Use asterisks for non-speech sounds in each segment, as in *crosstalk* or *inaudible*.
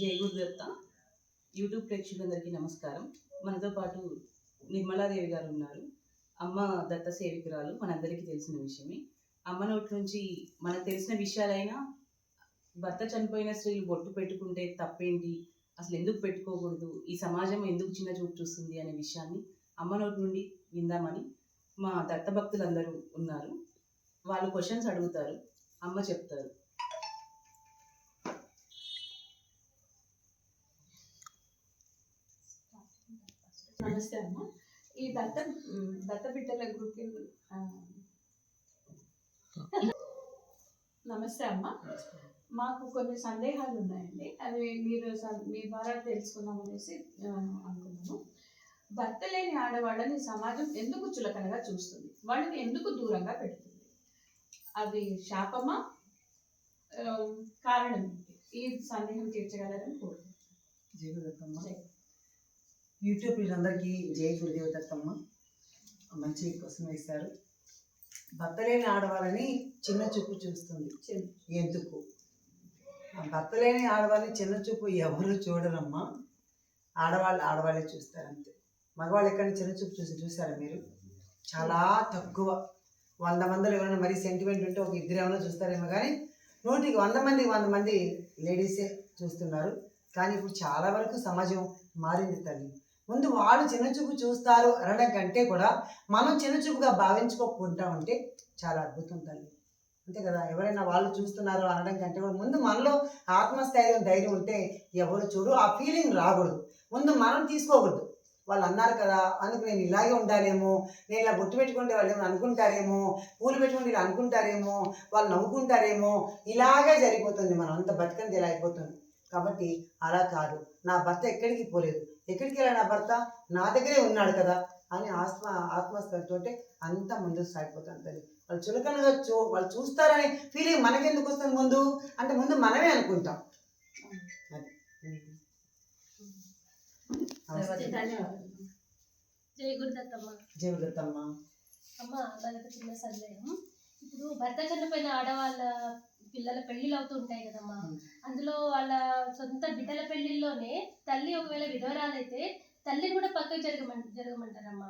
జై గురుదత్త. యూట్యూబ్ ప్రేక్షకులందరికీ నమస్కారం. మనతో పాటు నిర్మలాదేవి గారు ఉన్నారు. అమ్మ దత్త సేవికురాలు మనందరికీ తెలిసిన విషయమే. అమ్మ నోటి నుంచి మనకు తెలిసిన విషయాలైనా భర్త చనిపోయిన స్త్రీలు బొట్టు పెట్టుకుంటే తప్పేంటి? అసలు ఎందుకు పెట్టుకోకూడదు? ఈ సమాజం ఎందుకు చిన్న చూపు చూస్తుంది అనే విషయాన్ని అమ్మ నోటి నుండి విందామని మా దత్త భక్తులందరూ ఉన్నారు. వాళ్ళు క్వశ్చన్స్ అడుగుతారు. అమ్మ చెప్తారు. నమస్తే అమ్మ ఈ దత్త దత్త బిడ్డల గ్రూప్ నమస్తే అమ్మ. మాకు కొన్ని సందేహాలు ఉన్నాయండి. అవి మీరు మీ ద్వారా తెలుసుకుందాం అనేసి ఆ, అనుకున్నాను భర్త లేని ఆడవాళ్ళని సమాజం ఎందుకు చులకనగా చూస్తుంది? వాళ్ళని ఎందుకు దూరంగా పెడుతుంది? అది శాపమా? కారణం ఏంటి? ఈ సందేహం తీర్చగలరని కోరుకుంటున్నాను. యూట్యూబ్ వీళ్ళందరికీ జై గురుదేవతమ్మ మంచి క్వశ్చన్ వేశారు. భర్త లేని ఆడవాళ్ళని చిన్న చూపు చూస్తుంది. ఎందుకు? భర్త లేని ఆడవాళ్ళని చిన్న చూపు ఎవరు చూడరమ్మా? ఆడవాళ్ళు ఆడవాళ్ళే చూస్తారు అంతే. మగవాళ్ళు ఎక్కడ చిన్న చూపు చూసి చూసారా మీరు? చాలా తక్కువ. వంద మందిలో ఎవరైనా మరీ సెంటిమెంట్ ఉంటే ఒక ఇద్దరు ఏమైనా చూస్తారేమో కానీ నూటికి వంద మంది వంద మంది లేడీసే చూస్తున్నారు. కానీ ఇప్పుడు చాలా వరకు సమాజం మారింది తల్లి. ముందు వాళ్ళు చిన్నచూపు చూస్తారు అనడం కంటే కూడా మనం చిన్నచూపుగా భావించుకోకుండా ఉంటే చాలా అద్భుతం తల్లి. అంతే కదా? ఎవరైనా వాళ్ళు చూస్తున్నారు అనడం కంటే కూడా ముందు మనలో ఆత్మస్థైర్యం ధైర్యం ఉంటే ఎవరు చూడు ఆ ఫీలింగ్ రాకూడదు. ముందు మనం తీసుకోకూడదు. వాళ్ళు అన్నారు కదా అందుకు నేను ఇలాగే ఉండాలేమో నేను ఇలా బొట్టు పెట్టుకుంటే వాళ్ళు ఏమైనా అనుకుంటారేమో పూలు పెట్టుకుంటే ఇలా అనుకుంటారేమో వాళ్ళు నవ్వుకుంటారేమో ఇలాగే జరిగిపోతుంది. మనం అంత బతికంది ఇలా అయిపోతుంది. కాబట్టి అలా కాదు. నా భర్త ఎక్కడికి పోలేదు. ఎక్కడికి వెళ్ళా నా భర్త? నా దగ్గరే ఉన్నాడు కదా అని ఆత్మ ఆత్మస్థతో అంత ముందుకు సాగిపోతాను తల్లి. వాళ్ళు చులకనగా చూ వాళ్ళు చూస్తారనే ఫీలింగ్ మనకెందుకు వస్తుంది ముందు? అంటే ముందు మనమే అనుకుంటాం. అది. జై గురుదత్తమ్మ. జీవదత్తమ్మ అమ్మ నాదొక చిన్న సందేహం. ఇప్పుడు భర్త చనిపోయిన ఆడవాళ్ళ పిల్లల పెళ్ళిళ్ళు అవుతూ ఉంటాయి కదమ్మా. అందులో వాళ్ళ సొంత బిడ్డల పెళ్ళిల్లోనే తల్లి ఒకవేళ విధవరాలైతే తల్లి కూడా పక్కకు జరగమం జరగమంటారమ్మా?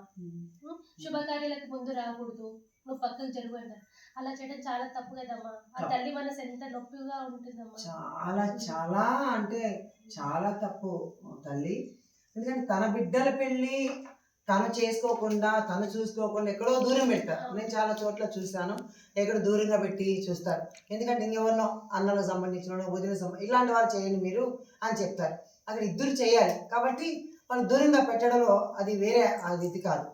శుభకార్యాలకు ముందు రాకూడదు. నువ్వు పక్కకు జరుగు అంటారు. అలా చేయడం చాలా తప్పు కదమ్మా. ఆ. తల్లి మనసు ఎంత నొప్పిగా ఉంటుందమ్మా. చాలా చాలా అంటే చాలా తప్పు తల్లి. ఎందుకంటే తన బిడ్డల పెళ్ళి తను చేసుకోకుండా తను చూసుకోకుండా ఎక్కడో దూరం పెడతారు. నేను చాలా చోట్ల చూశాను. ఎక్కడ దూరంగా పెట్టి చూస్తారు. ఎందుకంటే ఇంకెవరినో అన్నలకు సంబంధించిన వదిన సంబంధించి ఇలాంటి వాళ్ళు చేయండి మీరు అని చెప్తారు. అక్కడ ఇద్దరు చేయాలి. కాబట్టి వాళ్ళు దూరంగా పెట్టడంలో అది వేరే అది ఇది కాదు.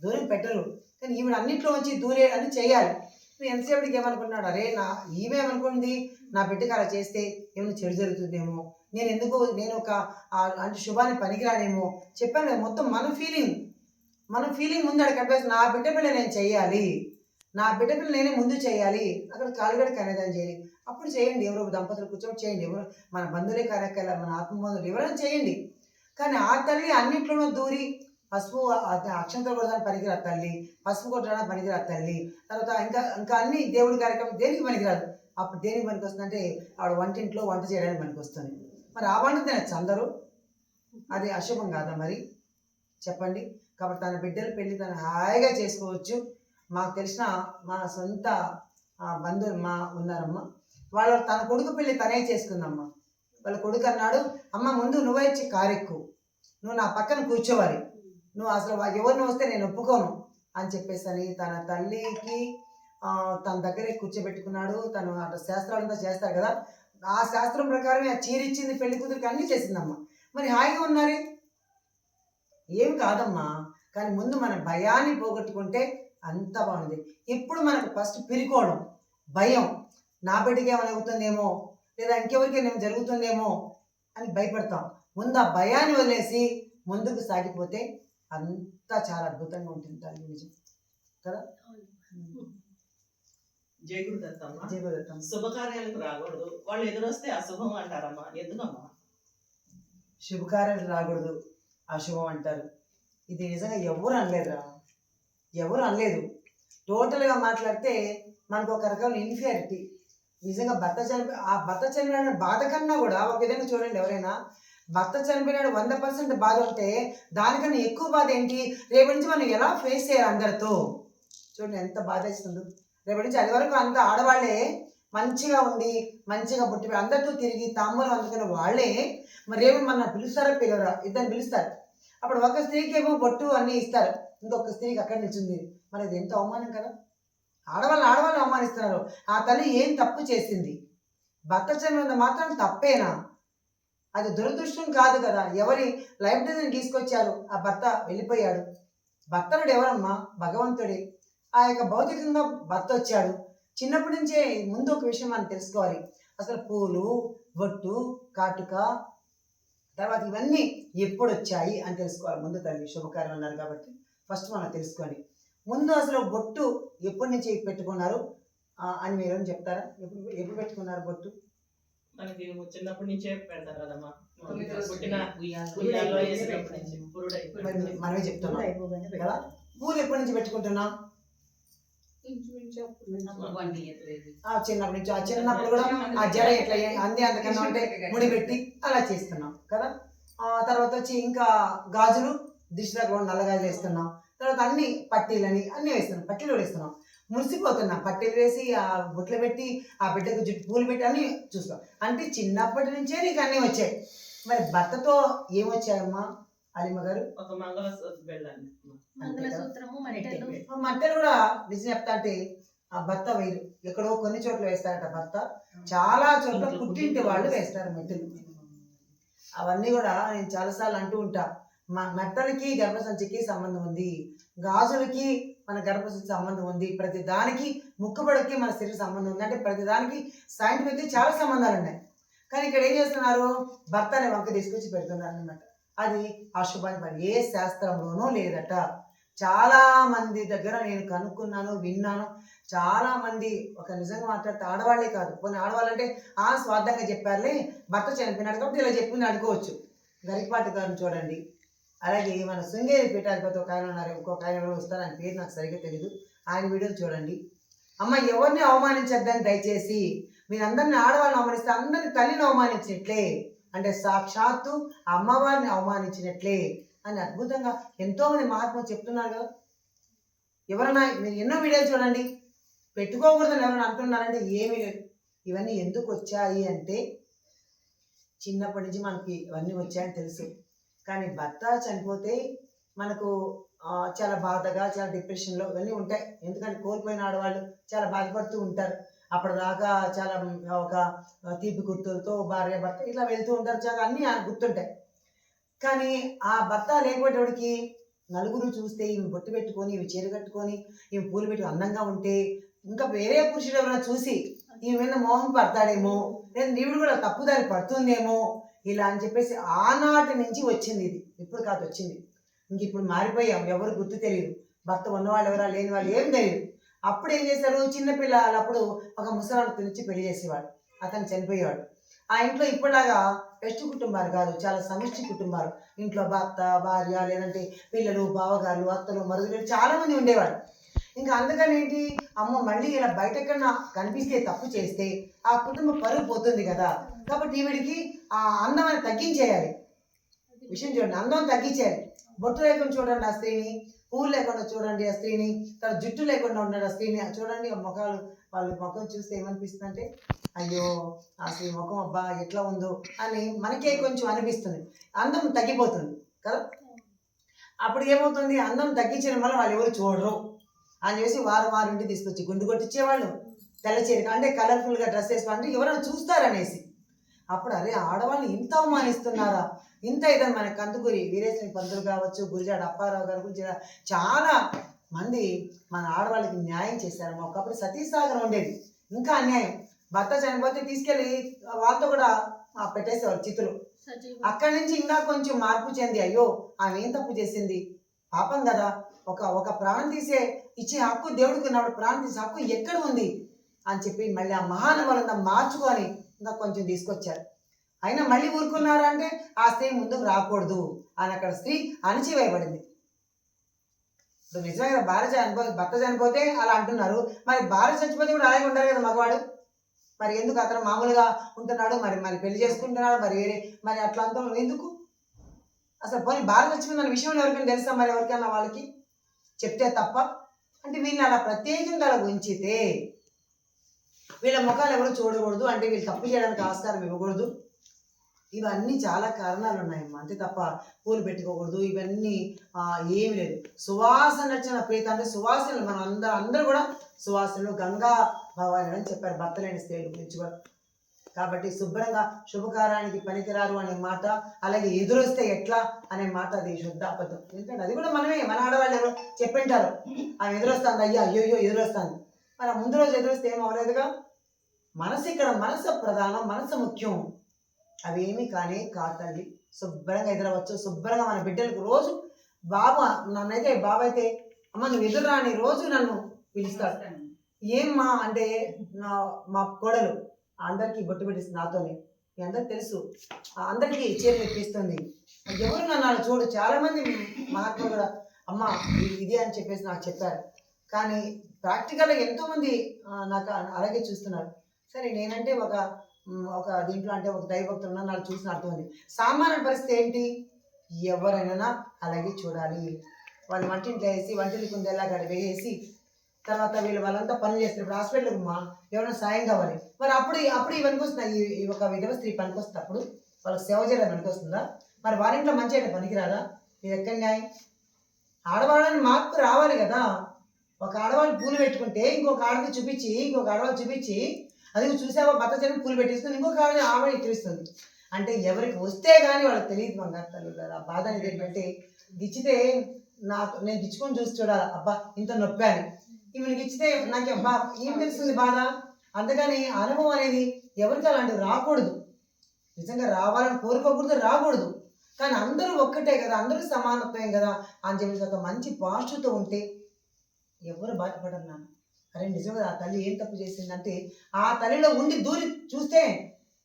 దూరం పెట్టరు. కానీ ఈమె అన్నింటిలో వచ్చి దూరే అని చేయాలి. నువ్వు ఎంతసేపటికి ఏమనుకున్నాడు అరే నా ఈమెమనుకుంది నా బిడ్డకి అలా చేస్తే ఏమైనా చెడు జరుగుతుందేమో? నేను ఎందుకు నేను ఒక అంటే శుభాన్ని పనికిరానేమో? చెప్పాను మొత్తం మన ఫీలింగ్ మన ఫీలింగ్ ముందు అక్కడ కనిపిస్తుంది నా బిడ్డ పిల్ల నేను చేయాలి నా బిడ్డ పిల్ల నేనే ముందు చేయాలి అక్కడ కాలుగడ కనేదాన్ని చేయాలి. అప్పుడు చేయండి. ఎవరో దంపతులు కూర్చొని చేయండి. ఎవరు మన బంధువులే కనక్కల మన ఆత్మబంధువులు ఎవరైనా చేయండి. కానీ ఆ తల్లి అన్నింటిలోనూ దూరి పసుపు అక్షంతలు కొట్టడానికి పనికిరాదు తల్లి. పసుపు కొట్టడానికి పనికిరాదు తల్లి. తర్వాత ఇంకా ఇంకా అన్ని దేవుడి కార్యక్రమం దేనికి పనికిరాదు? అప్పుడు దేనికి పనికి వస్తుందంటే ఆవిడ వంటింట్లో వంట చేయడానికి పనికి వస్తుంది మరి ఆ వంట తినచ్చు అందరూ. అది అశుభం కాదా మరి? చెప్పండి. కాబట్టి తన బిడ్డల పెళ్ళి తను హాయిగా చేసుకోవచ్చు. మాకు తెలిసిన మా సొంత బంధువులు మా ఉన్నారమ్మ. వాళ్ళ తన కొడుకు పెళ్ళి తనే చేసుకుందమ్మా. వాళ్ళ కొడుకు అన్నాడు అమ్మ ముందు నువ్వే ఇచ్చి కారెక్కు. నువ్వు నా పక్కన కూర్చోవాలి. నువ్వు అసలు ఎవరిని వస్తే నేను ఒప్పుకోను. అని చెప్పేసి అని తన తల్లికి తన దగ్గరే కూర్చోబెట్టుకున్నాడు. తను అటు శాస్త్రాలంతా చేస్తారు కదా. ఆ శాస్త్రం ప్రకారమే ఆ చీరిచ్చింది పెళ్ళి కూతురికి అన్నీ చేసిందమ్మ. మరి హాయిగా ఉన్నారే. ఏం కాదమ్మా? కానీ ముందు మన భయాన్ని పోగొట్టుకుంటే అంత బాగుంది. ఇప్పుడు మనకు ఫస్ట్ పిరికోవడం భయం. నా బిడ్డకి ఏమైనా అవుతుందేమో లేదా ఇంకెవరికి ఏమైనా జరుగుతుందేమో? అని భయపడతాం. ముందు ఆ భయాన్ని వదిలేసి ముందుకు సాగిపోతే అంతా చాలా అద్భుతంగా ఉంటుంది తల్లి నిజం. కదా? జై గురుదత్తమ్మ జీవదత్తం శుభకార్యాలకు రాకూడదు. వాళ్ళు ఎదురొస్తే అశుభం అంటారమ్మా. ఎందుకమ్మా? శుభకార్యాలు రాకూడదు. అశుభం అంటారు. ఇది నిజంగా ఎవరు అనలేదురా. ఎవరు అనలేదు. టోటల్గా మాట్లాడితే మనకు ఒక రకమైన ఇన్ఫియారిటీ. నిజంగా భర్త చనిపోయి ఆ భర్త చనిపోయిన బాధ కన్నా కూడా ఒక విధంగా చూడండి ఎవరైనా. భర్త చనిపోయినాడు వంద పర్సెంట్ బాధ ఉంటే దానికన్నా ఎక్కువ బాధ ఏంటి? రేపటి నుంచి మనం ఎలా ఫేస్ చేయాలి అందరితో? చూడండి ఎంత బాధ ఇస్తుందో రేపటి నుంచి అది వరకు అంత ఆడవాళ్ళే మంచిగా ఉండి మంచిగా పుట్టి అందరితో తిరిగి తాంబూలం అందుకున్న వాళ్ళే మరి రేపు మన పిలుస్తారా పిలవరా? ఇద్దరు పిలుస్తారు. అప్పుడు ఒక స్త్రీకి ఏమో బొట్టు అన్నీ ఇస్తారు. ఇంకొక స్త్రీకి అక్కడ నిల్చుంది. మరి అది ఎంత అవమానం కదా? ఆడవాళ్ళని ఆడవాళ్ళని అవమానిస్తున్నారు. ఆ తల్లి ఏం తప్పు చేసింది? భర్త చనిపోయిన మాత్రం తప్పేనా? అది దురదృష్టం కాదు కదా. ఎవరి లైఫ్ డిజైన్ తీసుకొచ్చారు? ఆ భర్త వెళ్ళిపోయాడు. భర్తనుడు ఎవరమ్మా? భగవంతుడే. ఆ యొక్క భౌతికంగా భర్త వచ్చాడు. చిన్నప్పటి నుంచే ముందు ఒక విషయం మనం తెలుసుకోవాలి. అసలు పూలు బొట్టు కాటుక తర్వాత ఇవన్నీ ఎప్పుడు వచ్చాయి అని తెలుసుకోవాలి. ముందు తల్లి శుభకార్యం అన్నారు కాబట్టి ఫస్ట్ మనం తెలుసుకోండి ముందు అసలు బొట్టు ఎప్పటి నుంచి పెట్టుకున్నారు? అని మీరు చెప్తారా? ఎప్పుడు ఎప్పుడు పెట్టుకున్నారు బొట్టు? మనకి చిన్నప్పటి నుంచే పెడతారు కదమ్మా మనమే చెప్తున్నాం కదా. పూలు ఎప్పటి నుంచి పెట్టుకుంటున్నాం? నుంచి. ఆ చిన్నప్పటి నుంచి ఆ చిన్నప్పుడు కూడా ఆ జడ ఎట్లా అంది అంతకన్నా ఉంటే *laughs* ముడి పెట్టి అలా చేస్తున్నాం కదా? ఆ తర్వాత వచ్చి ఇంకా గాజులు దిష్టిలో కూడా నల్ల గాజులు వేస్తున్నాం. తర్వాత అన్ని పట్టీలని అన్ని వేస్తున్నాం పట్టీలు కూడా వేస్తున్నాం. మురిసిపోతున్నాం పట్టీలు వేసి ఆ బుట్లు పెట్టి ఆ బిడ్డకు జుట్టు పూలు పెట్టి అన్ని చూస్తాం అంటే చిన్నప్పటి నుంచే నీకు అన్నీ వచ్చాయి. మరి భర్తతో ఏమొచ్చాయమ్మా అలిమ గారు? ఒక మంగళసూత్ర వెళ్ళండి మట్టెలు కూడా నిజం చెప్తా అంటే ఆ భర్త వేరు. ఎక్కడో కొన్ని చోట్ల వేస్తారట భర్త. చాలా చోట్ల పుట్టింటి వాళ్ళు వేస్తారు. మెట్టెలు. అవన్నీ కూడా నేను చాలాసార్లు అంటూ ఉంటా. మా మెట్టలకి గర్భసంచికి సంబంధం ఉంది. గాజులకి మన గర్భసంచి సంబంధం ఉంది. ప్రతి దానికి ముక్కుబడికి మన శరీర సంబంధం ఉంది. అంటే ప్రతి దానికి సైంటిఫిక్ చాలా సంబంధాలు ఉన్నాయి. కానీ ఇక్కడ ఏం చేస్తున్నారు? భర్త అనే వంక తీసుకొచ్చి పెడుతున్నారు అనమాట అది అశుభాన్ని పని ఏ శాస్త్రంలోనూ లేదట. చాలా మంది దగ్గర నేను కనుక్కున్నాను విన్నాను. చాలామంది ఒక నిజంగా మాట్లాడితే ఆడవాళ్ళే కాదు. కొన్ని ఆడవాళ్ళంటే ఆ స్వార్థంగా చెప్పారులే భర్త చనిపోయినాడు కాబట్టి ఇలా చెప్పింది అనుకోవచ్చు గరికపాటి గారిని చూడండి. అలాగే మన శృంగేరి పీఠాధిపతి ఒక ఆయన ఉన్నారు ఇంకొక ఆయన కూడా వస్తారు ఆయన పేరు నాకు సరిగ్గా తెలియదు ఆయన వీడియోలు చూడండి. అమ్మ ఎవరిని అవమానించద్దని దయచేసి? మీరందరిని ఆడవాళ్ళని అవమానిస్తే అందరిని తల్లిని అవమానించినట్లే. అంటే సాక్షాత్తు అమ్మవారిని అవమానించినట్లే. అని అద్భుతంగా ఎంతో మంది మహాత్ములు చెప్తున్నారు కదా. ఎవరైనా మీరు ఎన్నో వీడియోలు చూడండి. పెట్టుకోకూడదని ఎవరైనా అంటున్నారంటే ఏమీ లేదు. ఇవన్నీ ఎందుకు వచ్చాయి అంటే చిన్నప్పటి నుంచి మనకి ఇవన్నీ వచ్చాయని తెలుసు. కానీ భర్త చనిపోతే మనకు చాలా బాధగా చాలా డిప్రెషన్లో ఇవన్నీ ఉంటాయి. ఎందుకంటే కోల్పోయిన ఆడవాళ్ళు చాలా బాధపడుతూ ఉంటారు. అప్పటిదాకా చాలా ఒక తీపి గుర్తులతో భార్య భర్త ఇట్లా వెళ్తూ ఉంటారు. చాలా అన్నీ గుర్తుంటాయి. కానీ ఆ భర్త లేకపోయేటోడికి నలుగురు చూస్తే ఈమె బొట్టు పెట్టుకొని ఈమె చీర కట్టుకొని ఈమె పూలు పెట్టి అందంగా ఉంటే ఇంకా వేరే పురుషుడు ఎవరైనా చూసి ఈమె మీద మోహం పడతాడేమో లేదా నీవుడు కూడా తప్పుదారి పడుతుందేమో ఇలా అని చెప్పేసి ఆనాటి నుంచి వచ్చింది ఇది. ఇప్పుడు కాదు వచ్చింది. ఇంక ఇప్పుడు మారిపోయాం ఎవరు గుర్తు తెలియదు. భర్త ఉన్నవాళ్ళు ఎవరా లేని వాళ్ళు ఏం తెలియదు. అప్పుడు ఏం చేశారు? చిన్నపిల్లలు అప్పుడు ఒక ముసలాడు పిలిచి పెళ్ళి చేసేవాడు. అతను చనిపోయేవాడు. ఆ ఇంట్లో ఇప్పటిలాగా పెస్ట్ కుటుంబాలు కాదు చాలా సమిష్టి కుటుంబాలు. ఇంట్లో భర్త భార్య లేదంటే పిల్లలు బావగారు అత్తలు మరుగులు చాలా మంది ఉండేవాడు ఇంకా అందుకని ఏంటి? అమ్మ మళ్ళీ ఇలా బయట కనిపిస్తే తప్పు చేస్తే ఆ కుటుంబం పరుగు పోతుంది కదా. కాబట్టి ఈవిడికి ఆ అందం తగ్గించేయాలి. విషయం చూడండి అందం తగ్గించేయాలి. బొట్టు లేకుండా చూడండి ఆ స్త్రీని. పూలు లేకుండా చూడండి ఆ స్త్రీని తన జుట్టు లేకుండా ఉన్నాడు ఆ స్త్రీని. చూడండి ఆ ముఖాలు వాళ్ళ ముఖం చూస్తే ఏమనిపిస్తుంది అంటే అయ్యో ఆ స్త్రీ ముఖం అబ్బా ఎట్లా ఉందో అని మనకే కొంచెం అనిపిస్తుంది. అందం తగ్గిపోతుంది కదా? అప్పుడు ఏమవుతుంది? అందం తగ్గించడం వల్ల వాళ్ళు ఎవరు చూడరు అని చేసి వారం వారింటి ఇంటికి తీసుకొచ్చి గుండు కొట్టించేవాళ్ళు. తెల్ల చీర అంటే కలర్ఫుల్గా డ్రెస్ వేసుకోవాలంటే ఎవరైనా చూస్తారనేసి. అప్పుడు అరే ఆడవాళ్ళు ఇంత అవమానిస్తున్నారా? ఇంత ఇదని మన కందుకూరి వీరేశ్వరి పంతులు కావచ్చు గురిజాడ అప్పారావు గారు గురించి చాలా మంది మన ఆడవాళ్ళకి న్యాయం చేశారు. ఒకప్పుడు సతీసాగరం ఉండేది. ఇంకా అన్యాయం. భర్త చనిపోతే తీసుకెళ్ళి వాళ్ళతో కూడా పెట్టేసేవారు చితులు అక్కడి నుంచి ఇంకా కొంచెం మార్పు చెంది. అయ్యో ఆమె ఏం తప్పు చేసింది? పాపం కదా. ఒక ఒక ప్రాణం తీసే ఇచ్చే హక్కు దేవుడికి ఉన్నప్పుడు ప్రాణం తీసే హక్కు ఎక్కడ ఉంది? అని చెప్పి మళ్ళీ ఆ మహానుభావులంతా మార్చుకొని ఇంకా కొంచెం తీసుకొచ్చారు. అయినా మళ్ళీ ఊరుకున్నారంటే ఆ స్త్రీ ముందుకు రాకూడదు అని అక్కడ స్త్రీ అణచివేయబడింది. ఇప్పుడు నిజమే భార్య చనిపో భర్త చనిపోతే అలా అంటున్నారు. మరి భార్య చచ్చిపోతే కూడా అలాగే ఉంటారు కదా మగవాడు మరి ఎందుకు అతను మామూలుగా ఉంటున్నాడు? మరి మరి పెళ్ళి చేసుకుంటున్నాడు? మరి వేరే మరి అట్లా అంతా ఎందుకు? అసలు పోనీ బాగా వచ్చిందన్న విషయం ఎవరికైనా తెలుసా మరి ఎవరికైనా వాళ్ళకి? చెప్తే తప్ప? అంటే వీళ్ళని అలా ప్రత్యేకంగా అలా ఉంచితే వీళ్ళ ముఖాలు ఎవరు చూడకూడదు. అంటే వీళ్ళు తప్పు చేయడానికి ఆస్కారం ఇవ్వకూడదు. ఇవన్నీ చాలా కారణాలు ఉన్నాయమ్మా అంతే తప్ప పూలు పెట్టుకోకూడదు. ఇవన్నీ ఏమి లేదు. సువాసన నచ్చిన ప్రీత అంటే సువాసనలు. మనం అందరూ అందరూ కూడా సువాసనలు. గంగా భవాని అని చెప్పారు. భర్తలేని స్త్రీల గురించి కూడా. కాబట్టి శుభ్రంగా శుభకారానికి పనికిరారు అనే మాట అలాగే ఎదురొస్తే ఎట్లా అనే మాట అది శుద్ధ అబద్ధం. ఎందుకంటే అది కూడా మనమే. మన ఆడవాళ్ళు ఎవరో చెప్పింటారు ఆమె ఎదురొస్తుంది. అయ్యా అయ్యో అయ్యో ఎదురొస్తుంది. మరి ముందు రోజు ఎదురొస్తే ఏం అవ్వలేదుగా? మనసు ఇక్కడ మనసు ప్రధానం మనసు ముఖ్యం. అవేమి కానీ కాతల్లి శుభ్రంగా ఎదురవచ్చు శుభ్రంగా మన బిడ్డలకు రోజు బాబు నన్నైతే బాబు అయితే అమ్మ నువ్వు ఎదురు రాని రోజు నన్ను పిలుస్తాడు. ఏమ్మా అంటే నా మా కోడలు అందరికీ బొట్టు పెట్టిస్తుంది నాతోనే. మీ అందరికి తెలుసు. అందరికీ చీర తెప్పిస్తుంది ఎవరు నన్ను చూడు చాలా మంది మహాత్ములు కూడా అమ్మ ఇది- అని చెప్పేసి నాకు చెప్పారు. కానీ ప్రాక్టికల్గా ఎంతో మంది ఆ, నాకు అలాగే చూస్తున్నారు. సరే నేనంటే ఒక ఒక దీంట్లో అంటే ఒక దైవభక్తులు ఉన్నా నాకు చూసిన అర్థం ఉంది సామాన్య పరిస్థితి ఏంటి? ఎవరైనా అలాగే చూడాలి. వాళ్ళు వంటింట్లో వేసి వంటింటి కుందేలా గడ వేసి తర్వాత వీళ్ళు వాళ్ళంతా పనులు చేస్తారు. ఇప్పుడు హాస్పిటల్కి మా ఎవరైనా సాయం కావాలి. మరి అప్పుడు అప్పుడు ఇవన్నీ వస్తున్నాయి ఈ- ఒక విధవ స్త్రీ పనికి వస్తుంది అప్పుడు? వాళ్ళకి సేవ చేయడం పనికి వస్తుందా? మరి వారింట్లో మంచి అయితే పనికిరాదా? ఇది ఎక్కడ న్యాయం? ఆడవాళ్ళని మార్పు రావాలి కదా. ఒక ఆడవాళ్ళు పూలు పెట్టుకుంటే ఇంకొక ఆడది చూపించి ఇంకొక ఆడవాళ్ళు చూపించి అది చూసావా? భర్త చేయడం పూలు పెట్టిస్తుంది ఇంకొక ఆమె ఆమె ఎక్కిరిస్తుంది అంటే ఎవరికి వస్తే కానీ వాళ్ళకి తెలియదు బంగారు తల్లి ఆ బాధ అనేది ఏంటంటే గిచ్చితే నాకు నేను గిచ్చుకొని చూసి చూడాలి? అబ్బా ఇంత నొప్పి అని. ఈమెను గిచ్చితే నాకు అబ్బా ఏం తెలుస్తుంది బాధ? అందుకని అనుభవం అనేది ఎవరికి అలాంటివి రాకూడదు. నిజంగా రావాలని కోరుకోకూడదు రాకూడదు. కానీ అందరూ ఒక్కటే కదా అందరూ సమానత్వమే కదా. అని చెప్పేసి ఒక మంచి భాషతో ఉంటే ఎవరు బాధపడరు నాన్న. అరే నిజంగా ఆ తల్లి ఏం తప్పు చేసిందంటే ఆ తల్లిలో ఉండి దూరి చూస్తే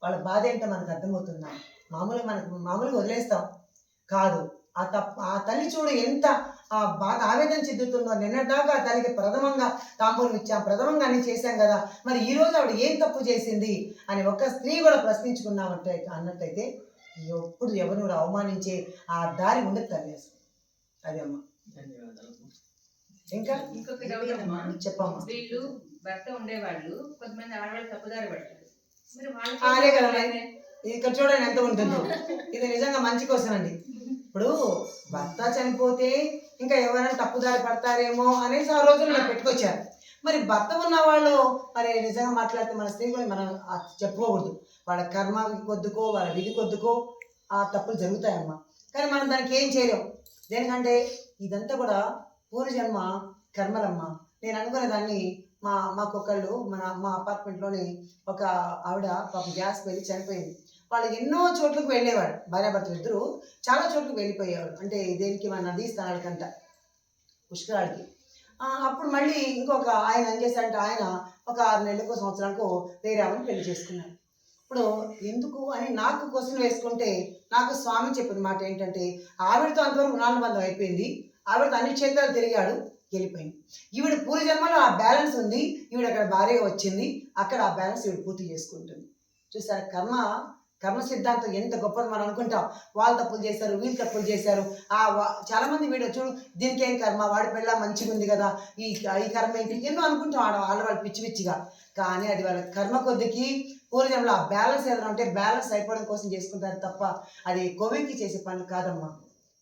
వాళ్ళ బాధ ఏంటో మనకు అర్థమవుతుందా? మామూలుగా మనకు మామూలుగా వదిలేస్తాం. కాదు ఆ తప్ప ఆ తల్లి చూడు ఎంత ఆ బాధ ఆవేదన చెందుతుందో. నిన్నటిదాకా ఆ తల్లికి ప్రథమంగా తాంబూలం ఇచ్చాం ప్రథమంగా అన్ని చేశాం కదా. మరి ఈ రోజు ఆవిడ ఏం తప్పు చేసింది అని ఒక్క స్త్రీ కూడా ప్రశ్నించుకున్నామంటే అన్నట్టయితే ఎప్పుడు ఎవరు కూడా అవమానించే ఆ దారి ఉండదు తల్లి అసలు. అదే అమ్మ. ధన్యవాదాలు. ఇంకా? ఇంకొక డౌట్ అమ్మా చెప్పమ్మా. వీళ్ళు భర్త ఉండేవాళ్ళు కొంతమంది ఆడవాళ్ళు తప్పుదారి పడతారు మరి వాళ్ళకి ఆ, అదే కదా. ఇక్కడ చూడండి ఎంత ఉంటుందో. ఇది నిజంగా మంచి క్వశ్చన్ అండి. ఇప్పుడు భర్త చనిపోతే ఇంకా ఎవరైనా తప్పుదారి పడతారేమో అనేసి ఆ రోజుల్లో నాకు పెట్టుకొచ్చారు మరి భర్త ఉన్న వాళ్ళు మరి నిజంగా మాట్లాడితే మన స్త్రీలు మనం చెప్పుకోకూడదు. వాళ్ళ కర్మకి కొద్దుకో వాళ్ళ విధి కొద్దుకో ఆ తప్పులు జరుగుతాయమ్మా. కానీ మనం దానికి ఏం చేయలేం. దేనికంటే ఇదంతా కూడా పూర్వజన్మ కర్మలమ్మ. నేను అనుకునే దాన్ని మా మాకొకళ్ళు మన మా అపార్ట్మెంట్లోని ఒక ఆవిడ పాప గ్యాస్ వెళ్ళి చనిపోయింది. వాళ్ళు ఎన్నో చోట్లకు వెళ్ళేవాడు భార్యాభర్తలు ఇద్దరు చాలా చోట్లకు వెళ్ళిపోయేవాడు అంటే దేనికి? మన నదీ స్థానాలకంట పుష్కరాలకి అప్పుడు మళ్ళీ ఇంకొక ఆయన ఏం చేశాడంటే ఆయన ఒక ఆరు నెలలకు సంవత్సరాలకు వేరే ఆమెను పెళ్ళి చేసుకున్నాడు ఇప్పుడు ఎందుకు అని నాకు క్వశ్చన్ వేసుకుంటే నాకు స్వామి చెప్పిన మాట ఏంటంటే ఆవిడతో అంతవరకు బంధం అయిపోయింది. ఆవిడతో అన్ని క్షేత్రాలు తిరిగాడు వెళ్ళిపోయింది. ఈవిడ పూర్వ జన్మలో ఆ బ్యాలెన్స్ ఉంది ఈవిడ అక్కడ భార్యగా వచ్చింది అక్కడ ఆ బ్యాలెన్స్ ఈవిడ పూర్తి చేసుకుంటుంది. చూసారా కర్మ కర్మ సిద్ధాంతం ఎంత గొప్పది మనం అనుకుంటాం. వాళ్ళు తప్పులు చేశారు వీళ్ళు తప్పులు చేశారు. ఆ చాలామంది చాలా మంది వీడు చూడు దీనికి ఏం కర్మ వాడి పిల్ల మంచిగా ఉంది కదా ఈ ఈ కర్మ ఏంటి? ఎన్నో అనుకుంటాం ఆడ ఆడవాళ్ళు పిచ్చి పిచ్చిగా. కానీ అది వాళ్ళ కర్మ కొద్దికి పూర్వజంలో ఆ బ్యాలెన్స్ ఏదైనా ఉంటే బ్యాలెన్స్ అయిపోవడం కోసం చేసుకుంటారు తప్ప అది కొవ్వెక్కి చేసే పనులు కాదమ్మా.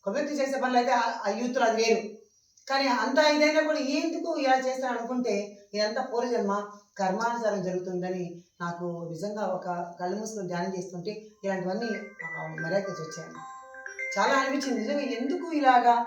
కొవ్వెక్కి చేసే పనులు అయితే ఆ- యూత్లో అది వేరు. కానీ అంత ఇదైనా కూడా ఎందుకు ఇలా చేస్తాను అనుకుంటే ఇదంతా పూర్వజన్మ కర్మానుసారం జరుగుతుందని నాకు నిజంగా ఒక కళ్ళు మూసుకొని ధ్యానం చేస్తుంటే ఇలాంటివన్నీ మర్యాదకి వచ్చాయి. చాలా అనిపించింది. నిజంగా ఎందుకు ఇలాగా?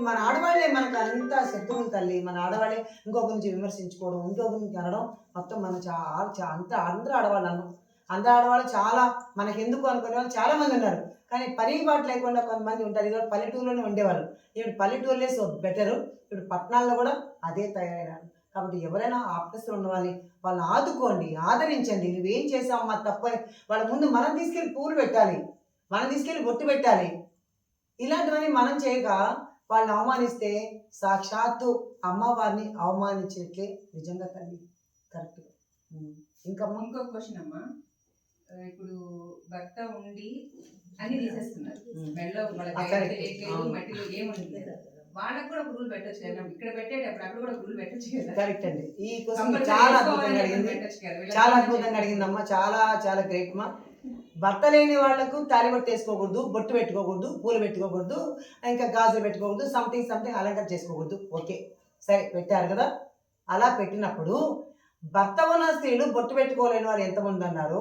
మన ఆడవాళ్ళే మనకు అంత శత్రువులు తల్లి. మన ఆడవాళ్ళే ఇంకొక గురించి విమర్శించుకోవడం ఇంకొక గురించి అనడం మొత్తం మనం చాలా చా- అంత అందరూ ఆడవాళ్ళు. అన్నాం అందరూ ఆడవాళ్ళు చాలా మనకి ఎందుకు అనుకునే వాళ్ళు చాలా మంది ఉన్నారు. కానీ పని బాటు లేకుండా కొంతమంది ఉంటారు. ఇది పల్లెటూరులోనే ఉండేవాళ్ళు. ఇప్పుడు పల్లెటూరులే సో బెటరు ఇప్పుడు పట్టణాల్లో కూడా అదే తయారైనారు కాబట్టి ఎవరైనా ఆపస్తులు ఉండవాలి వాళ్ళని ఆదుకోండి ఆదరించండి. నువ్వేం చేసావమ్మా తప్ప వాళ్ళ ముందు మనం తీసుకెళ్ళి పూలు పెట్టాలి. మనం తీసుకెళ్ళి బొట్టు పెట్టాలి. ఇలాంటివన్నీ మనం చేయక వాళ్ళని అవమానిస్తే సాక్షాత్తు అమ్మవారిని అవమానించినట్లే. నిజంగా తల్లి కరెక్ట్ ఇంకా ఇంకొక క్వశ్చన్ అమ్మా. ఇప్పుడు భర్త ఉండి అన్ని తీసేస్తున్నారు. మెడలో. మట్టిలో ఏముండదు వాళ్ళకు కూడా రూల్ పెట్టొచ్చు కదా ఇక్కడ పెట్టేటప్పుడు అక్కడ కూడా రూల్ పెట్టొచ్చు కదా. కరెక్ట్ అండి. ఈ క్వశ్చన్ చాలా అద్భుతంగా అడిగింది. చాలా అద్భుతంగా? అడిగిందమ్మా. చాలా చాలా గ్రేట్ మా. భర్త లేని వాళ్ళకు తాలి బొట్టు వేసుకోకూడదు బొట్టు పెట్టుకోకూడదు పూలు పెట్టుకోకూడదు ఇంకా గాజులు పెట్టుకోకూడదు సంథింగ్ సంథింగ్ అలంకరణ చేసుకోకూడదు. ఓకే. సరే పెట్టారు కదా? అలా పెట్టినప్పుడు భర్త ఉన్న స్త్రీలు బొట్టు పెట్టుకోలేని వాళ్ళు ఎంతమంది అన్నారు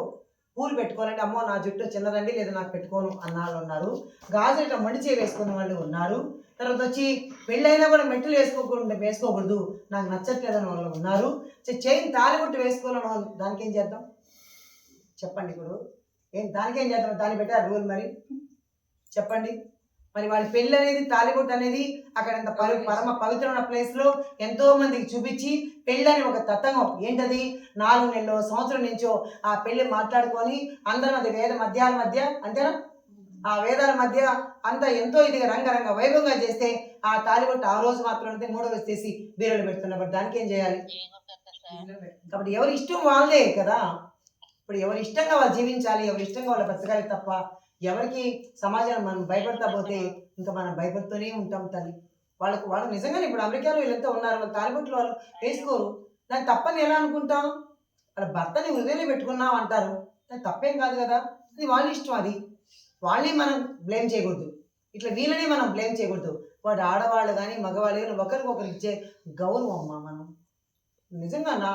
పూలు పెట్టుకోవాలంటే అమ్మో నా జుట్టు చిన్నదండి లేదా నాకు పెట్టుకోను అన్న వాళ్ళు ఉన్నారు. గాజులు ఇట్లా మడిచే వేసుకున్న వాళ్ళు ఉన్నారు. తర్వాత వచ్చి పెళ్ళైనా కూడా మెట్టులు వేసుకోకుండా వేసుకోకూడదు నాకు నచ్చట్లేదని వాళ్ళు ఉన్నారు. చైన్ తాలిబొట్టు వేసుకోవాలని వాళ్ళు దానికి ఏం చేద్దాం? చెప్పండి ఇప్పుడు. ఏం దానికి ఏం చేద్దాం? దాన్ని పెట్టారు రూల్ మరి? చెప్పండి. మరి వాళ్ళ పెళ్ళి అనేది తాలిబొట్టు అనేది అక్కడ ఎంత పరి పరమ పవిత్రమైన ప్లేస్లో ఎంతో మందికి చూపించి పెళ్ళి అని ఒక తతంగం. ఏంటది? నాలుగు నెలలు సంవత్సరం నుంచో ఆ పెళ్ళి మాట్లాడుకొని అందరం అది వేద మధ్యాల మధ్య అంతేనా? ఆ వేదాల మధ్య అంతా ఎంతో ఇదిగా రంగరంగ వైభవంగా చేస్తే ఆ తాలిబొట్టు ఆ రోజు మాత్రం అంటే మూడో రోజు బీరులు పెడుతున్నప్పుడు దానికి ఏం చేయాలి. కాబట్టి ఎవరి ఇష్టం వాళ్ళదే కదా. ఇప్పుడు ఎవరి ఇష్టంగా వాళ్ళు జీవించాలి ఎవరి ఇష్టంగా వాళ్ళు బ్రతకాలి తప్ప ఎవరికి సమాజం మనం భయపడతా పోతే ఇంకా మనం భయపడుతూనే ఉంటాం తల్లి. వాళ్ళకు వాళ్ళు నిజంగానే ఇప్పుడు అమెరికాలో వీళ్ళంతా ఉన్నారు. వాళ్ళు తాలిబొట్లు వాళ్ళు వేసుకోరు. దాన్ని తప్పని ఎలా అనుకుంటాం? వాళ్ళ భర్తని హృదయంలో పెట్టుకున్నాం అంటారు. దాని తప్పేం కాదు కదా? అది వాళ్ళ ఇష్టం అది. వాళ్ళని మనం బ్లేమ్ చేయకూడదు. ఇట్లా వీళ్ళని మనం బ్లేమ్ చేయకూడదు. వాడు ఆడవాళ్ళు కానీ మగవాళ్ళు కానీ ఒకరికొకరు ఇచ్చే గౌరవం అమ్మా మనం. నిజంగా నా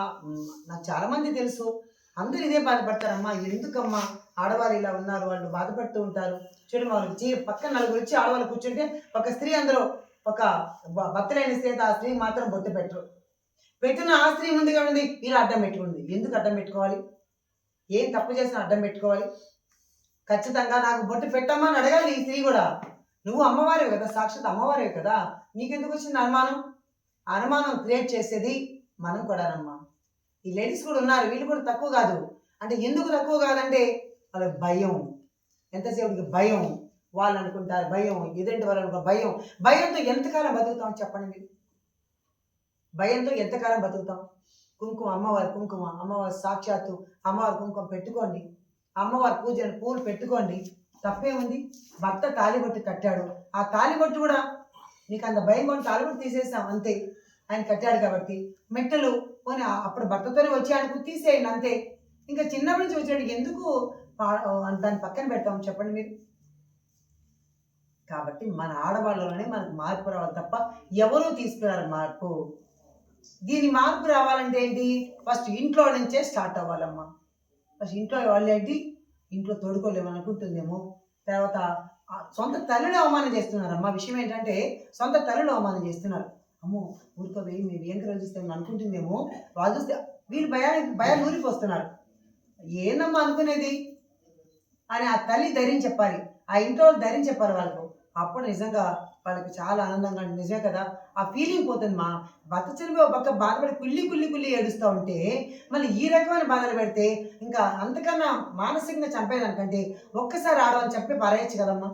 నాకు చాలామంది తెలుసు. అందరు ఇదే బాధపడతారమ్మా. ఎందుకమ్మా? ఆడవాళ్ళు ఇలా ఉన్నారు వాళ్ళు బాధపడుతూ ఉంటారు. చూడండి వాళ్ళు పక్కన నలుగురు వచ్చి ఆడవాళ్ళు కూర్చుంటే ఒక స్త్రీ అందరూ ఒక భక్తులైన స్త్రీ ఆ స్త్రీ మాత్రం బొట్టు పెట్టరు. పెట్టిన ఆ స్త్రీ ముందుగా ఉంది వీళ్ళు అడ్డం పెట్టుకుంది. ఎందుకు అడ్డం పెట్టుకోవాలి? ఏం తప్పు చేసినా అడ్డం పెట్టుకోవాలి? ఖచ్చితంగా నాకు బొట్టు పెట్టమ్మా అని అడగాలి ఈ స్త్రీ కూడా. నువ్వు అమ్మవారే కదా సాక్షాత్ అమ్మవారే కదా. నీకెందుకు వచ్చింది అనుమానం? ఆ అనుమానం క్రియేట్ చేసేది మనం కూడానమ్మా. ఈ లేడీస్ కూడా ఉన్నారు వీళ్ళు కూడా తక్కువ కాదు. అంటే ఎందుకు తక్కువ కాదంటే వాళ్ళకి భయం. ఎంతసేపుకి భయం? వాళ్ళు అనుకుంటారు భయం. ఎదుటి వాళ్ళు భయం. భయంతో ఎంతకాలం బతుకుతాం చెప్పండి మీరు? భయంతో ఎంతకాలం బతుకుతాం? కుంకుమ అమ్మవారి కుంకుమ అమ్మవారి సాక్షాత్తు అమ్మవారి కుంకుమ పెట్టుకోండి. అమ్మవారి పూజ పూలు పెట్టుకోండి. తప్పే ఉంది భర్త తాలిబొట్టు కట్టాడు. ఆ తాలిబొట్టు కూడా నీకు అంత భయం కొని తాలిబొట్టు తీసేసాం అంతే. ఆయన కట్టాడు కాబట్టి. మెట్టలు పోనీ అప్పుడు భర్తతోనే వచ్చాడు తీసేయండి అంతే. ఇంకా చిన్నప్పటి నుంచి వచ్చాడు. ఎందుకు దాన్ని పక్కన పెడతాం చెప్పండి మీరు. కాబట్టి మన ఆడవాళ్ళలోనే మనకు మార్పు రావాలి తప్ప ఎవరూ తీసుకురారు మార్పు. దీని మార్పు రావాలంటే ఏంటి? ఫస్ట్ ఇంట్లో నుంచే స్టార్ట్ అవ్వాలమ్మా. ఫస్ట్ ఇంట్లో వాళ్ళు ఏంటి? ఇంట్లో తోడుకోలేము అనుకుంటుందేమో తర్వాత సొంత తల్లిని అవమానం చేస్తున్నారమ్మా. విషయం ఏంటంటే సొంత తల్లిని అవమానం చేస్తున్నారు. అమ్మో ఊరుకోవే మేము ఏం కలిగిస్తామని అనుకుంటుందేమో. వాళ్ళు చూస్తే వీళ్ళు భయానికి భయాలు ఊరిపోస్తున్నారు. ఏందమ్మా అనుకునేది? అని ఆ తల్లి ధైర్యం చెప్పాలి. ఆ ఇంట్లో వాళ్ళు ధైర్యం చెప్పాలి వాళ్ళకు. అప్పుడు నిజంగా వాళ్ళకి చాలా ఆనందంగా నిజమే కదా? ఆ ఫీలింగ్ పోతుంది మా. భర్త చనిపోయి ఒక పక్క బాధపడి కుల్లి కుల్లి కుల్లి ఏడుస్తూ ఉంటే మళ్ళీ ఈ రకమైన బాధలు పెడితే ఇంకా అంతకన్నా మానసికంగా చంపేదానికంటే ఒక్కసారి ఆడవాళ్ళు చంపి పారేయచ్చు కదమ్మా.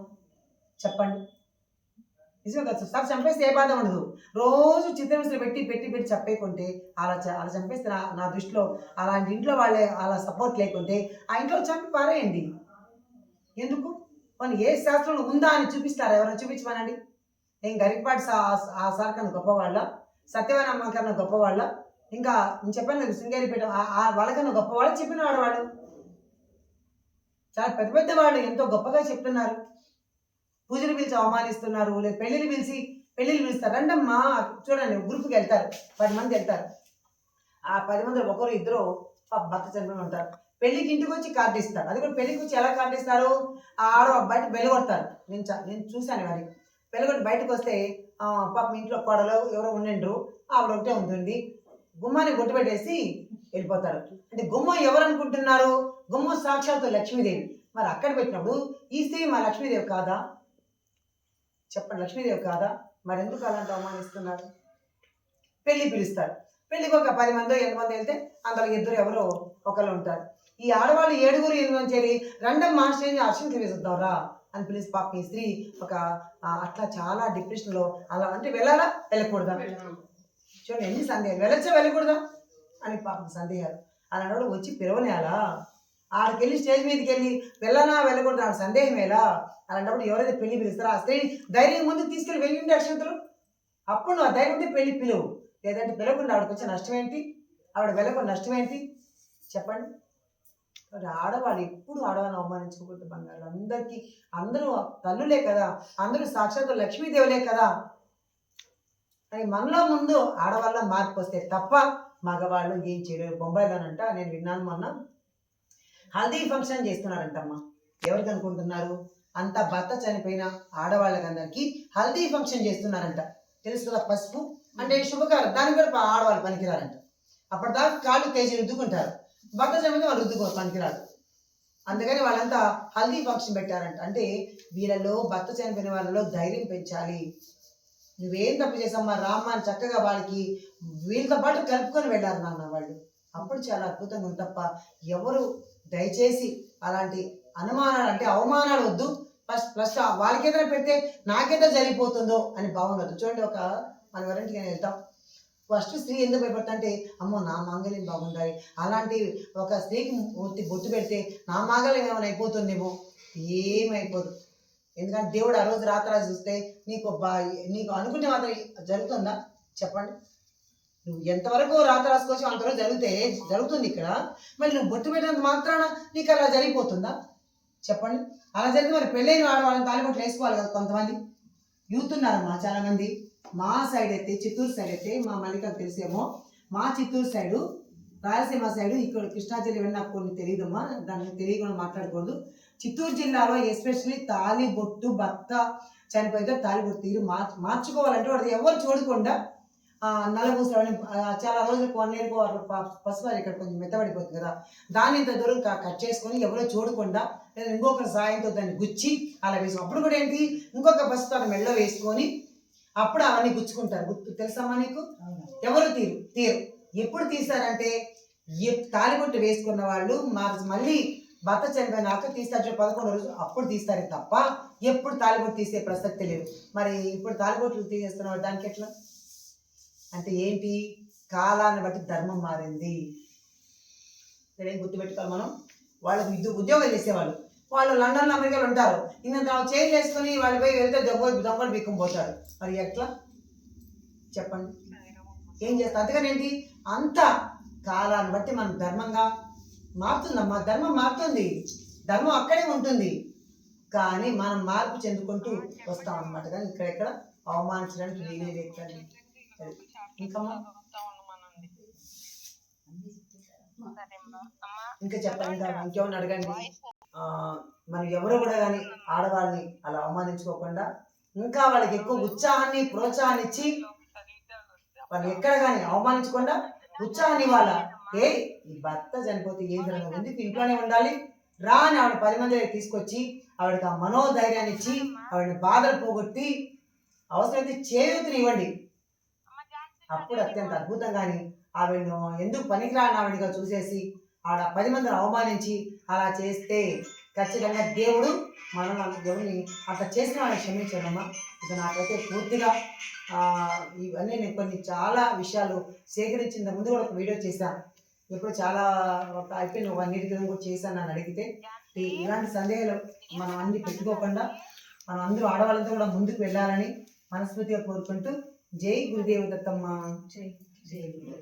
చెప్పండి. నిజమే కదా? సార్ చంపేస్తే ఏ బాధ ఉండదు. రోజు చిత్రహింసలు పెట్టి పెట్టి పెట్టి చంపేయకుంటే అలా అలా చంపేస్తే నా నా దృష్టిలో అలాంటి ఇంట్లో వాళ్ళే అలా సపోర్ట్ లేకుంటే ఆ ఇంట్లో చంపి పారేయండి. ఎందుకు? మన ఏ శాస్త్రంలో ఉందా అని చూపిస్తారా? ఎవరైనా చూపించమనండి. నేను గరికపాటి సా ఆ సార్ కన్నా గొప్పవాళ్ళ సత్యవాన కన్నా గొప్పవాళ్ళ ఇంకా నేను చెప్పాను కదా శృంగేరిపేట ఆ- వాళ్ళకన్నా గొప్పవాళ్ళు చెప్పినవాడు వాళ్ళు చాలా పెద్ద పెద్ద వాళ్ళు ఎంతో గొప్పగా చెప్తున్నారు. పూజలు పిలిచి అవమానిస్తున్నారు లేదు పెళ్ళిళ్ళు పిలిచి పెళ్ళిళ్ళు పిలుస్తారు రండమ్మా చూడండి గ్రూప్కి వెళ్తారు పది మంది వెళ్తారు. ఆ పది మంది ఒకరు ఇద్దరు భర్త చనిపోయి ఉంటారు. పెళ్ళికి ఇంటికి వచ్చి కార్డు ఇస్తారు. అది కూడా పెళ్ళికి వచ్చి ఎలా కార్డు ఇస్తారు? ఆ ఆడ బయట వెలగొడతారు నేను నేను చూశాను మరి వెలుగొట్టి బయటకు వస్తే పాపం ఇంట్లో కోడలు ఎవరో ఉండిండ్రు. ఆవిడ ఒకటే ఉంటుంది. గుమ్మాన్ని గుట్టు పెట్టేసి వెళ్ళిపోతారు. అంటే గుమ్మం ఎవరు అనుకుంటున్నారు గుమ్మం సాక్షాత్తు లక్ష్మీదేవి. మరి అక్కడ పెట్టినప్పుడు ఈ స్త్రీ మా లక్ష్మీదేవి కాదా? చెప్పండి లక్ష్మీదేవి కాదా? మరి ఎందుకు అలాంటి అవమానిస్తున్నారు? పెళ్ళి పిలుస్తారు. పెళ్ళికి ఒక పది మందో ఎంతమంది వెళ్తే అందులో ఇద్దరు ఎవరో ఒకరు ఉంటారు. ఈ ఆడవాళ్ళు ఏడుగురు ఎనిమిది చేరి రెండవ మాస్టర్ ఏం అర్చనకి వేసుద్దాంరా అని పిలిచి పాప ఈ స్త్రీ ఒక అట్లా చాలా డిప్రెషన్లో అలా అంటే వెళ్ళాలా? వెళ్ళకూడదా? చూడండి ఎన్ని సందేహాలు. వెళ్ళచ్చా? వెళ్ళకూడదా? అని పాపం సందేహాలు. అలాంటి వచ్చి పిలవనేలా ఆడికెళ్ళి స్టేజ్ మీదకి వెళ్ళి వెళ్ళనా? వెళ్ళకూడదు? ఆడ సందేహమేలా అలాంటప్పుడు ఎవరైతే పెళ్ళి పిలుస్తారో ఆ స్త్రీని ధైర్యం ముందుకు తీసుకెళ్ళి వెళ్ళిండి అక్షంతులు. అప్పుడు నువ్వు ఆ ధైర్యం ఉంటే పెళ్ళి పిలువు. లేదంటే పిలవకుండా ఆవిడకి వచ్చే నష్టం ఏంటి? ఆవిడ వెళ్ళకుండా నష్టం ఏంటి? చెప్పండి. మరి ఆడవాళ్ళు ఎప్పుడు ఆడవాళ్ళని అవమానించకూడదు బంగారు. అందరికీ అందరూ తల్లులే కదా అందరూ సాక్షాత్ లక్ష్మీదేవులే కదా అని మనలో ముందు ఆడవాళ్ళ మార్పు వస్తే తప్ప మగవాళ్ళు ఏం చేయలేరు. బొంబాయిలోనంట నేను విన్నాను మొన్న. హల్దీ ఫంక్షన్ చేస్తున్నారంటమ్మా. ఎవరికి అనుకుంటున్నారు? అంత భర్త చనిపోయిన ఆడవాళ్ళకందరికీ హల్దీ ఫంక్షన్ చేస్తున్నారంట. తెలుసు కదా పసుపు అంటే శుభకారం దానికి కూడా ఆడవాళ్ళు పనికిరారంట. అప్పటిదాకా కాళ్ళు తేజీ రుద్దుకుంటారు. భర్త చనిపోతే వాళ్ళు రుద్దుకో పనికిరాదు. అందుకని వాళ్ళంతా హల్దీ ఫంక్షన్ పెట్టారంట. అంటే వీళ్ళలో భర్త చనిపోయిన వాళ్ళలో ధైర్యం పెంచాలి. నువ్వేం తప్పు చేసామా రామ్మ అని చక్కగా వాళ్ళకి వీళ్ళతో పాటు కలుపుకొని వెళ్ళారు నాన్న వాళ్ళు. అప్పుడు చాలా అద్భుతంగా ఉంది తప్ప ఎవరు దయచేసి అలాంటి అనుమానాలు అంటే అవమానాలు వద్దు. ఫస్ట్ ప్లస్ వాళ్ళకి పెడితే నాకేదో జరిగిపోతుందో అని భావన వద్దు. చూడండి ఒక మనం ఎవరింటికి వెళ్తాం. ఫస్ట్ స్త్రీ ఎందుకు భయపడతా అంటే అమ్మో నా మాంగళ్యం బాగుండాలి. అలాంటి ఒక స్త్రీకి మూర్తి బొట్టు పెడితే నా మాంగళ్యం ఏమైనా అయిపోతుందేమో? ఏమైపోదు. ఎందుకంటే దేవుడు ఆ రోజు రాత్రి చూస్తే నీకు బా నీకు అనుకుంటే మాత్రం జరుగుతుందా? చెప్పండి. నువ్వు ఎంతవరకు రాత రాసుకోవచ్చు అంతవరకు జరిగితే జరుగుతుంది ఇక్కడ. మరి నువ్వు బొట్టు పెట్టినంత మాత్రాన నీకు అలా జరిగిపోతుందా? చెప్పండి. అలా జరిగితే మరి పెళ్ళైన ఆడవాళ్ళని తాలిబొట్లు వేసుకోవాలి కదా కొంతమంది. యూత్ ఉన్నారమ్మా చాలామంది. మా సైడ్ అయితే చిత్తూరు సైడ్ అయితే మా మల్లికకు తెలిసేమో. మా చిత్తూరు సైడు రాయలసీమ సైడు ఇక్కడ కృష్ణా జిల్లా నాకు కొన్ని తెలియదమ్మా. దాన్ని తెలియకుండా మాట్లాడకూడదు చిత్తూరు జిల్లాలో ఎస్పెషల్లీ తాలిబొట్టు భర్త చనిపోయితే తాలిబొట్టు తీరు మార్చు మార్చుకోవాలంటే వాడు ఎవరు చూడకుండా ఆ, నలభూసలని చాలా రోజులకు వన్ ఇయర్కు పసుపు ఇక్కడ కొంచెం మెత్తబడిపోతుంది కదా. దాన్ని ఇంత దూరం కట్ చేసుకొని ఎవరో చూడకుండా లేదా ఇంకొకరి సాయంతో దాన్ని గుచ్చి అలా వేసి అప్పుడు కూడా ఏంటి? ఇంకొక పసుపు తన మెడలో వేసుకొని అప్పుడు అవన్నీ గుచ్చుకుంటారు. గుర్తు తెలుసమ్మా నీకు? ఎవరు తీరు? తీరు. ఎప్పుడు తీస్తారంటే ఎప్- తాలిబొట్టు వేసుకున్న వాళ్ళు మళ్ళీ భర్త చనిపోయినాక తీస్తారు. పదకొండు రోజులు అప్పుడు తీస్తారు తప్ప ఎప్పుడు తాలిబొట్టు తీసే ప్రసక్తి లేదు. మరి ఇప్పుడు తాలిబొట్లు తీసేస్తున్నారు దానికి ఎట్లా? అంటే ఏంటి? కాలాన్ని బట్టి ధర్మం మారింది. ఇక్కడ ఏం గుర్తుపెట్టుకోవాలి మనం? వాళ్ళకి ఉద్యో- ఉద్యోగం చేసేవాళ్ళు. వాళ్ళు లండన్లో అమెరికాలో ఉంటారు. ఇంకా చైర్లు వేసుకొని వాళ్ళు పోయి వెళ్తే దొంగ దొంగలు బిక్కుని పోతారు. మరి ఎట్లా? చెప్పండి. ఏం చేస్తారు అందుకని ఏంటి? అంత కాలాన్ని బట్టి మనం ధర్మంగా మారుతుందమ్మా. ధర్మం మారుతుంది. ధర్మం అక్కడే ఉంటుంది. కానీ మనం మార్పు చెందుకుంటూ వస్తాం అన్నమాట. కానీ ఇక్కడెక్కడ అవమానించడానికి వీలే వ్యక్తి ఇంకమ్మా? ఇంకా చెప్పండి. ఇంకా ఇంకేమన్నా అడగండి? ఆ, ఎవరు కూడా కానీ ఆడవాళ్ళని అలా అవమానించుకోకుండా ఇంకా వాళ్ళకి ఎక్కువ ఉత్సాహాన్ని ప్రోత్సాహాన్ని ఇచ్చి వాళ్ళు ఎక్కడ కానీ అవమానించకుండా ఉత్సాహాన్ని వాళ్ళ ఏ ఈ భర్త చనిపోతే ఏం జరగదు. ఎందుకు ఇంట్లోనే ఉండాలి? రా అని ఆవిడ పది మంది తీసుకొచ్చి ఆవిడకి ఆ మనోధైర్యాన్ని ఇచ్చి ఆవిడని బాధలు పోగొట్టి అవసరమైతే చేయూతని ఇవ్వండి. అప్పుడు అత్యంత అద్భుతంగాని ఆవిడను ఎందుకు పనికిరాని ఆవిడగా చూసేసి ఆవిడ పది మందిని అవమానించి అలా చేస్తే ఖచ్చితంగా దేవుడు మనం దేవుడిని అట్లా చేసిన వాళ్ళని క్షమించడమ్మా. ఇక నాకైతే పూర్తిగా ఇవన్నీ నేను కొన్ని చాలా విషయాలు సేకరించిన ముందు కూడా ఒక వీడియో చేశాను ఇప్పుడు చాలా ఒక అయిపోయిన ఒక వన్ ఇయర్ క్రితం కూడా చేశాను నన్ను అడిగితే. ఇలాంటి సందేహాలు మనం అన్ని పెట్టుకోకుండా మనం అందరూ ఆడవాళ్ళతో కూడా ముందుకు వెళ్ళాలని మనస్ఫూర్తిగా కోరుకుంటూ జై గురుదేవ దత్తమ్మ జై జై గురుదేవ